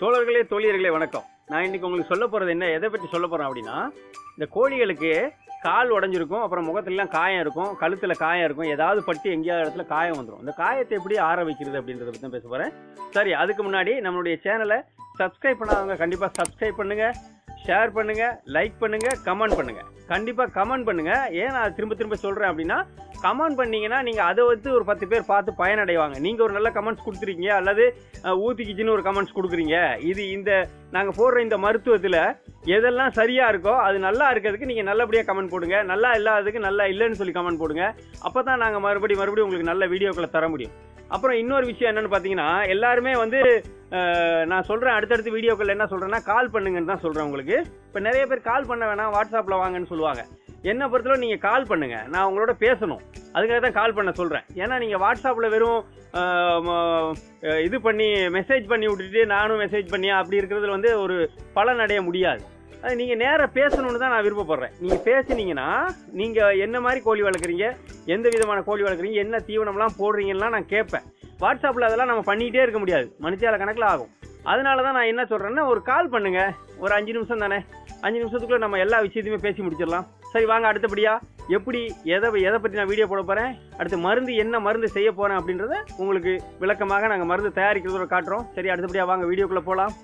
தோழர்களே தோழியர்களே வணக்கம். நான் இன்னைக்கு உங்களுக்கு சொல்ல போகிறது என்ன? எதை பற்றி சொல்ல போகிறேன் அப்படின்னா இந்த கோழிகளுக்கு கால் உடஞ்சிருக்கும் அப்புறம் முகத்துலலாம் காயம் இருக்கும் கழுத்தில் காயம் இருக்கும் ஏதாவது பட்டு எங்கேயாவது இடத்துல காயம் வந்துடும் இந்த காயத்தை எப்படி ஆற வைக்கிறது அப்படின்றத பற்றி தான் பேச போகிறேன் சரி அதுக்கு முன்னாடி நம்மளுடைய சேனலை சப்ஸ்கிரைப் பண்ணாதவங்க கண்டிப்பாக சப்ஸ்கிரைப் பண்ணுங்கள் ஷேர் பண்ணுங்க லைக் பண்ணுங்க கமெண்ட் பண்ணுங்க. கண்டிப்பா கமெண்ட் பண்ணுங்க. ஏன் நான் திரும்ப திரும்ப சொல்றேன் அப்படின்னா கமெண்ட் பண்ணீங்கன்னா நீங்க அதை வச்சு ஒரு பத்து பேர் பார்த்து பயனடைவாங்க. நீங்க ஒரு நல்ல கமெண்ட்ஸ் கொடுத்துருக்கீங்க அல்லது ஊத்திக்கிச்சின்னு ஒரு கமெண்ட்ஸ் கொடுக்குறீங்க. இது இந்த நாங்கள் போடுற இந்த மருத்துவத்தில் எதெல்லாம் சரியாக இருக்கோ அது நல்லா இருக்கிறதுக்கு நீங்கள் நல்லபடியாக கமெண்ட் போடுங்க. நல்லா இல்லாததுக்கு நல்லா இல்லைன்னு சொல்லி கமெண்ட் போடுங்க. அப்பதான் நாங்கள் மறுபடியும் மறுபடியும் உங்களுக்கு நல்ல வீடியோக்களை தர முடியும். அப்புறம் இன்னொரு விஷயம் என்னன்னு பார்த்தீங்கன்னா எல்லாருமே வந்து நான் சொல்கிறேன் அடுத்தடுத்த வீடியோக்கள் என்ன சொல்கிறேன்னா கால் பண்ணுங்கன்னு தான் சொல்கிறேன் உங்களுக்கு. இப்போ நிறைய பேர் கால் பண்ண வேணாம் வாட்ஸ்அப்பில் வாங்கன்னு சொல்லுவாங்க. என்ன பொறுத்தளவு நீங்கள் கால் பண்ணுங்க. நான் உங்களோட பேசணும். அதுக்காக தான் கால் பண்ண சொல்கிறேன் ஏன்னா நீங்கள் வாட்ஸ்அப்பில் வெறும் இது பண்ணி மெசேஜ் பண்ணி விட்டுட்டு நானும் மெசேஜ் பண்ணி அப்படி இருக்கிறதுல வந்து ஒரு பலன் அடைய முடியாது. அது நீங்கள் நேராக பேசணுன்னு தான் நான் விருப்பப்படுறேன். நீங்கள் பேசுனீங்கன்னா நீங்கள் என்ன மாதிரி கோழி வளர்க்குறீங்க? எந்த விதமான கோழி வளர்க்குறீங்க என்ன தீவனம்லாம் போடுறீங்கலாம் நான் கேட்பேன். வாட்ஸ்அப்பில் அதெல்லாம் நம்ம பண்ணிகிட்டே இருக்க முடியாது. மனுஷால கணக்கில் ஆகும். அதனால தான் நான் என்ன சொல்கிறேன்னா ஒரு கால் பண்ணுங்க. ஒரு அஞ்சு நிமிஷம் தானே. அஞ்சு நிமிஷத்துக்குள்ள நம்ம எல்லா விஷயத்தையுமே பேசி முடிச்சிடலாம். சரி வாங்க அடுத்தபடியா? எப்படி எதை எதை பற்றி நான் வீடியோ போட போகிறேன் அடுத்து மருந்து என்ன மருந்து செய்ய போகிறேன் அப்படின்றத உங்களுக்கு விளக்கமாக நாங்கள் மருந்து தயாரிக்கிறதோட காட்டுறோம். சரி அடுத்தபடியாக வாங்க வீடியோக்குள்ளே போகலாம்.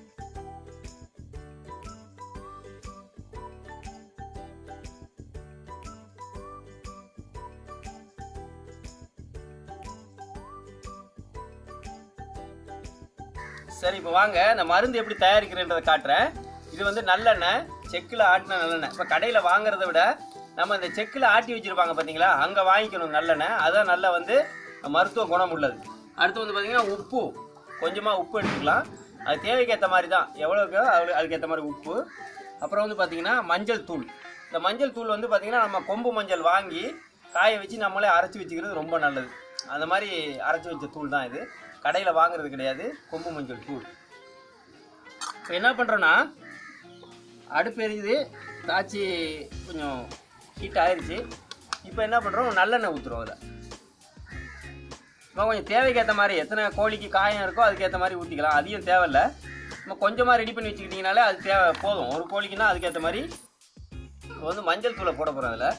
சரி இப்போ வாங்க. இந்த மருந்து எப்படி தயாரிக்கிறேன்றதை காட்டுறேன். இது வந்து நல்லெண்ணெய். செக்கில் ஆட்டின நல்லெண்ணெய். இப்போ கடையில் வாங்குறத விட நம்ம இந்த செக்கில் ஆட்டி வச்சிருப்பாங்க பார்த்தீங்களா அங்கே வாங்கிக்கணும் நல்லெண்ணெய். அதான் நல்ல வந்து மருத்துவ குணம் உள்ளது. அடுத்து வந்து பார்த்தீங்கன்னா உப்பு. கொஞ்சமாக உப்பு எடுத்துக்கலாம். அது தேவைக்கு ஏற்ற மாதிரி தான் எவ்வளோக்கு அவ்வளோ அதுக்கேற்ற மாதிரி உப்பு. அப்புறம் வந்து பார்த்தீங்கன்னா மஞ்சள் தூள். இந்த மஞ்சள் தூள் வந்து பார்த்திங்கன்னா நம்ம கொம்பு மஞ்சள் வாங்கி காய வச்சு நம்மளே அரைச்சி வச்சுக்கிறது ரொம்ப நல்லது. அந்த மாதிரி அரைச்சி வச்ச தூள் தான் இது. கடையில் வாங்குறது கிடையாது கொம்பு மஞ்சள் தூள். இப்போ என்ன பண்ணுறோன்னா அடுப்பு எரியுது காய்ச்சி கொஞ்சம் ஹீட் ஆயிடுச்சு இப்போ என்ன பண்ணுறோம் நல்லெண்ணெய் ஊற்றுறோம் அதில் நம்ம கொஞ்சம் தேவைக்கேற்ற மாதிரி எத்தனை கோழிக்கு காயம் இருக்கோ அதுக்கேற்ற மாதிரி ஊற்றிக்கலாம் அதிகம் தேவையில்ல. நம்ம கொஞ்சமாக ரெடி பண்ணி வச்சுக்கிட்டிங்கனாலே அது தேவை போதும். ஒரு கோழிக்குன்னா அதுக்கேற்ற மாதிரி இப்போ வந்து மஞ்சள் தூளை போட போகிறோம் அதில்.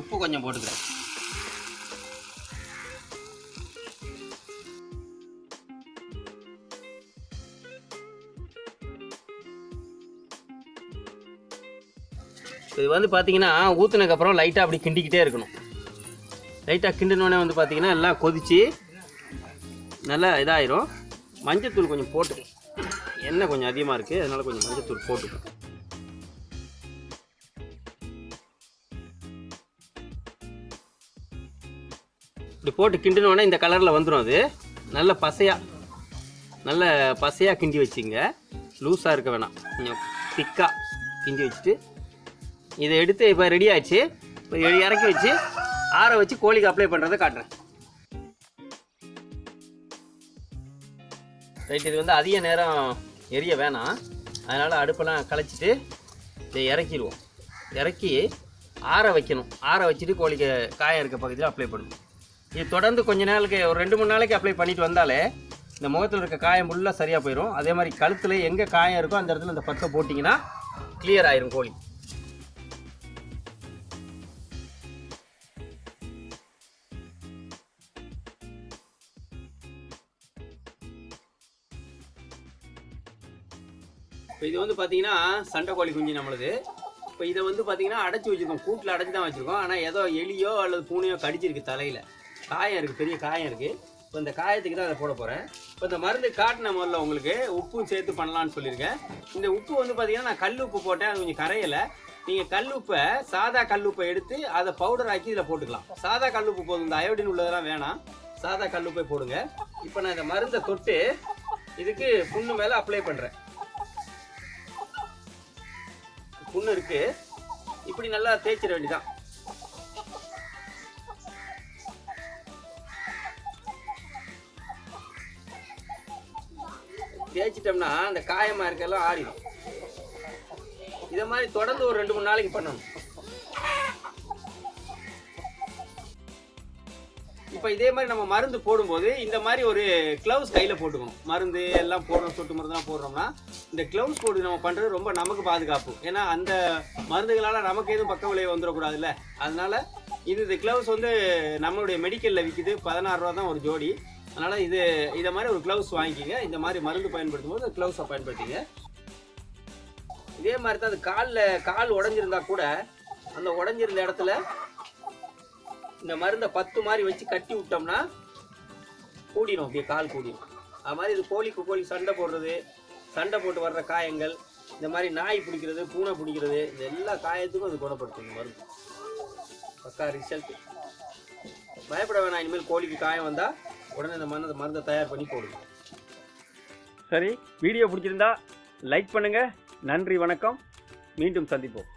உப்பு கொஞ்சம் போட்டுக்கிறேன். இது வந்து பார்த்தீங்கன்னா ஊற்றுனதுக்கப்புறம் லைட்டாக அப்படி கிண்டிக்கிட்டே இருக்கணும். லைட்டாக கிண்டினோடனே வந்து பார்த்தீங்கன்னா எல்லாம் கொதிச்சு நல்லா இதாயிரும். மஞ்சத்தூள் கொஞ்சம் போட்டு எண்ணெய் கொஞ்சம் அதிகமாக இருக்குது அதனால் கொஞ்சம் மஞ்சத்தூள் போட்டுக்கணும். இப்படி போட்டு கிண்டினோடனே இந்த கலரில் வந்துடும் அது. நல்ல பசையாக நல்ல பசையாக கிண்டி வச்சுங்க. லூஸாக இருக்க வேணாம். கொஞ்சம் திக்காக கிண்டி வச்சுட்டு. இதை எடுத்து இப்போ ரெடி ஆச்சு இப்போ இறக்கி வச்சு ஆற வச்சு கோழிக்கு அப்ளை பண்ணுறதை காட்டுறேன். ரைட் இது வந்து அதிக நேரம் எரிய வேணாம். அதனால் அடுப்பெல்லாம் களைச்சிட்டு இதை இறக்கிடுவோம். இறக்கி ஆற வைக்கணும். ஆற வச்சுட்டு கோழிக்கு காய இருக்க பகுதியில் அப்ளை பண்ணணும். இது தொடர்ந்து கொஞ்ச நாளுக்கு ஒரு ரெண்டு மூணு நாளைக்கு அப்ளை பண்ணிட்டு வந்தாலே இந்த முகத்தில் இருக்க காயம் ஃபுல்லாக சரியாக போயிடும் அதே மாதிரி கழுத்தில் எங்கே காயம் இருக்கோ அந்த இடத்துல இந்த பத்தை போட்டிங்கன்னா கிளியர் ஆயிரும் கோழி. இப்போ இது வந்து பார்த்தீங்கன்னா சண்டை கோழி குஞ்சு நம்மளுது. இப்போ இதை வந்து பார்த்தீங்கன்னா அடைச்சி வச்சுருக்கோம். கூட்டில் அடைச்சி தான் வச்சுருக்கோம். ஆனால் ஏதோ எலியோ அல்லது பூனையோ கடிச்சிருக்கு தலையில். காயம் இருக்குது பெரிய காயம் இருக்குது இப்போ இந்த காயத்துக்கு தான் அதை போட போகிறேன் இப்போ இந்த மருந்து காட்டின முதல்ல உங்களுக்கு உப்பும் சேர்த்து பண்ணலான்னு சொல்லியிருக்கேன். இந்த உப்பு வந்து பார்த்தீங்கன்னா நான் கல் உப்பு போட்டேன் அது கொஞ்சம் கரையலை. நீங்கள் கல் உப்பை சாதா கல் உப்பை எடுத்து அதை பவுடர் ஆக்கி இதில் போட்டுக்கலாம். சாதா கல் உப்பு போதும் இந்த அயோடின் உள்ளதெல்லாம் வேணாம். சாதா கல் உப்பை போடுங்க. இப்போ நான் இந்த மருந்தை தொட்டு இதுக்கு புண்ணு மேலே அப்ளை பண்ணுறேன் புண்ணு இருக்குது இப்படி நல்லா தேய்ச்சிட வேண்டியதான் தேய்ச்சிட்டோம்னா அந்த காயமாக இருக்கெல்லாம் ஆறிடும். இதை மாதிரி தொடர்ந்து ஒரு ரெண்டு மூணு நாளைக்கு பண்ணணும். இப்போ இதே மாதிரி நம்ம மருந்து போடும்போது இந்த மாதிரி ஒரு க்ளவுஸ் கையில் போட்டுக்கணும். மருந்து எல்லாம் போடுறோம் சொட்டு மருந்துலாம் போடுறோம்னா இந்த க்ளவுஸ் போட்டு நம்ம பண்ணுறது ரொம்ப நமக்கு பாதுகாப்பு. ஏன்னா அந்த மருந்துகளால் நமக்கு எதுவும் பக்க விளைவு வந்துடக்கூடாதுல்ல. அதனால இது இந்த க்ளவுஸ் வந்து நம்மளுடைய மெடிக்கலில் விற்கிது பதினாறு ரூபா தான் ஒரு ஜோடி. அதனால் இது இதை மாதிரி ஒரு க்ளவுஸ் வாங்கிக்கிங்க. இந்த மாதிரி மருந்து பயன்படுத்தும் போது க்ளவுஸை பயன்படுத்திங்க இதே மாதிரி தான் அது காலில் கால் உடஞ்சிருந்தா கூட அந்த உடஞ்சிருந்த இடத்துல இந்த மருந்தை பத்து மாதிரி வச்சு கட்டி விட்டோம்னா கூடிடும் அப்படியே கால் கூடிடும். அது மாதிரி இது கோழிக்கு கோழி சண்டை போடுறது சண்டை போட்டு வர்ற காயங்கள் இந்த மாதிரி நாய் பிடிக்கிறது பூனை பிடிக்கிறது இந்த எல்லா காயத்துக்கும் அது குணப்படுத்தும் இந்த மருந்து. பக்கா ரிசல்ட் பயப்பட வேணாம் இனிமேல் கோழிக்கு காயம் வந்தால் உடனே இந்த மருந்து மருந்தை தயார் பண்ணி போடுங்க சரி வீடியோ பிடிச்சிருந்தா லைக் பண்ணுங்க. நன்றி வணக்கம். மீண்டும் சந்திப்போம்.